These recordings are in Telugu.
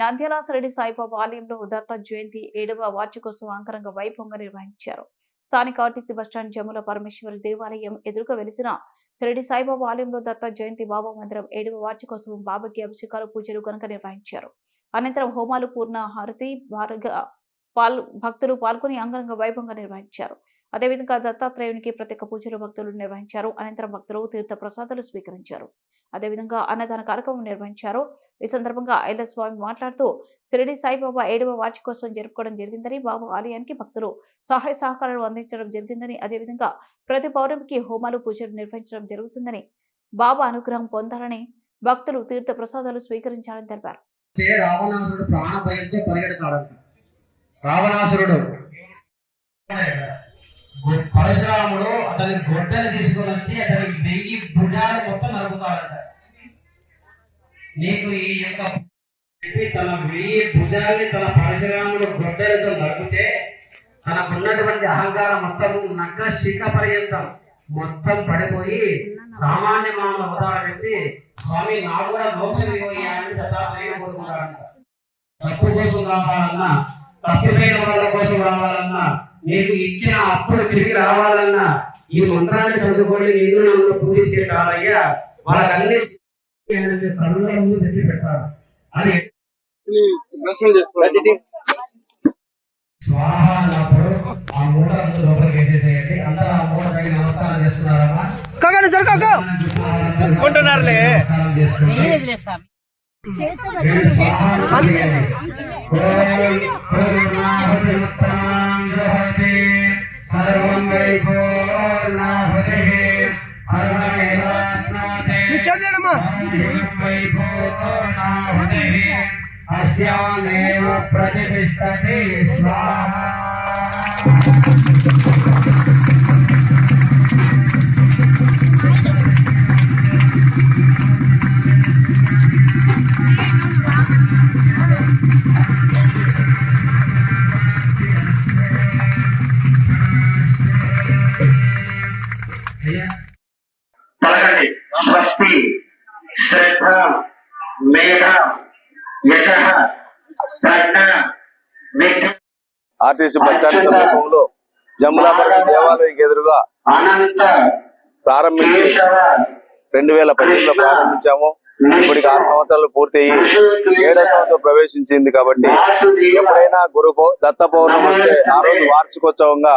నంద్యాల సాయిబాబా ఆలయంలో దత్త జయంతి ఏడవ వార్షికోత్సవం అంగరంగ వైభవంగా నిర్వహించారు. స్థానిక ఆర్టీసీ బస్టాండ్ జముల పరమేశ్వరి దేవాలయం ఎదురుగా వెలిసిన శిరడి సాయిబాబా ఆలయంలో దత్త జయంతి బాబా మందిరం ఏడవ వార్షికోత్సవం బాబాకి అభిషేకాలు పూజలు కనుక నిర్వహించారు. అనంతరం హోమాలు పూర్ణ హారతి భారగా పాల్ భక్తులు పాల్గొని అంగరంగ వైభవంగా నిర్వహించారు. అదేవిధంగా దత్తాత్రేయునికి ప్రత్యేక పూజలు భక్తులు నిర్వహించారు. అనంతరం భక్తులు తీర్థ ప్రసాదాలు స్వీకరించారు అదేవిధంగా అన్నదాన కార్యక్రమం నిర్వహించారు. ఈ సందర్భంగా ఐల స్వామి మాట్లాడుతూ షిరిడి సాయిబాబా ఏడవ వార్షికోత్సవం జరుపుకోవడం జరిగిందని బాబా ఆలయానికి భక్తులు సహాయ సహకారాలు అందించడం జరిగిందని అదేవిధంగా ప్రతి పౌర్ణమికి హోమాలు పూజలు నిర్వహించడం జరుగుతుందని బాబా అనుగ్రహం పొందాలని భక్తులు తీర్థ ప్రసాదాలు స్వీకరించాలని తెలిపారు. రావణాసురుడు ప్రాణ భయంతో పరిగెడతాడంట. రావణాసురుడు. పరశురాముడు అతని గొడ్డలు తీసుకొని వచ్చి అతనికి వెయ్యి భుజాలు మొత్తం నరుకుతాడట నీకు ఈ యొక్క తన వెయ్యి భుజాల్ని తన పరశురాముడు గొడ్డలతో నరికితే తనకున్నటువంటి అహంకారం మొత్తం నక్క శిఖ పర్యంతం మొత్తం పడిపోయి సామాన్య మానవ అవతారం ఎత్తి స్వామి నాకు కూడా మోక్షం ఇవ్వయ్యాలని దత్తాత్రేయ కోరుకుంటాడంట. తప్పు కోసం రావాలన్నా తప్పిపోయిన వాళ్ళ కోసం రావాలన్నా నీకు ఇచ్చిన అప్పుడు తిరిగి రావాలన్నా ఈ మంత్రాన్ని చదువుకొని నిన్ను నన్ను పూజిస్తే చాలయ్యా. వాళ్ళకన్నీ కళ్ళ ముందు తెచ్చి అది స్వాహ అన్నప్పుడు ఆ మూట అంతా లోపలికి వేసేసేయండి. అందరూ ఆ మూట పైకి నమస్కారం చేస్తున్నారమ్మా. కాకాని జరగక కొంటున్నారులే చదివేడమ్మా అస్యామేవ ప్రతిష్టతి స్వాహ. మేధ యశ ప్రజ్ఞ విద్య ఆర్టీసీ బస్టాండ్ సమీపంలో జమ్ములాపల్లి దేవాలయం ఎదురుగా ప్రారంభించి రెండు వేల పద్దెనిమిదిలో ప్రారంభించాము. ఇప్పటికి ఆరు సంవత్సరాలు పూర్తయి ఏడో సంవత్సరం ప్రవేశించింది కాబట్టి ఎప్పుడైనా గురు దత్త పౌర్ణమి వస్తే ఆ రోజు వార్షికోత్సవంగా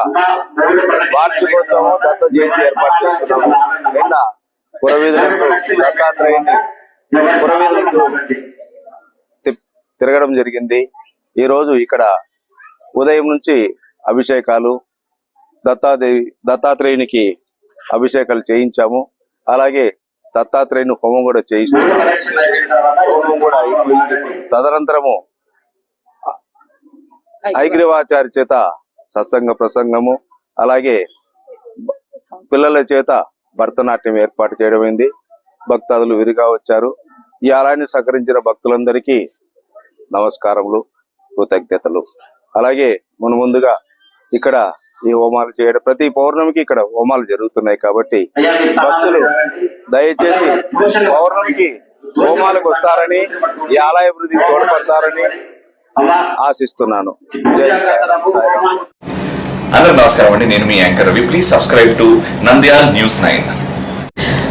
వార్షికోత్సవం దత్త జయంతి ఏర్పాటు చేస్తున్నాము. నిన్న పురవీధులకు దత్తాత్రేయుని తిరగడం జరిగింది. ఈ రోజు ఇక్కడ ఉదయం నుంచి అభిషేకాలు దత్తాదేవి దత్తాత్రేయునికి అభిషేకాలు చేయించాము. అలాగే దత్తాత్రేయుని హోమం కూడా చేయిస్తున్నాము హోమం కూడా అయిపోయింది. తదనంతరము ఐగ్రీవాచారి చేత సత్సంగ ప్రసంగము అలాగే పిల్లల చేత భరతనాట్యం ఏర్పాటు చేయడమైంది. భక్తాదులు విరిగా వచ్చారు. ఈ ఆలయాన్ని సహకరించిన భక్తులందరికీ నమస్కారములు కృతజ్ఞతలు. అలాగే మన ముందుగా ఇక్కడ ఈ హోమాలు చేయడం ప్రతి పౌర్ణమికి ఇక్కడ హోమాలు జరుగుతున్నాయి కాబట్టి భక్తులు దయచేసి పౌర్ణమికి హోమాలకు వస్తారని ఈ ఆలయ అభివృద్ధికి తోడ్పడతారని ఆశిస్తున్నాను. జై అందరూ నమస్కారం అండి. నేను మీ anchor Ravi. Please subscribe to Nandyal news nine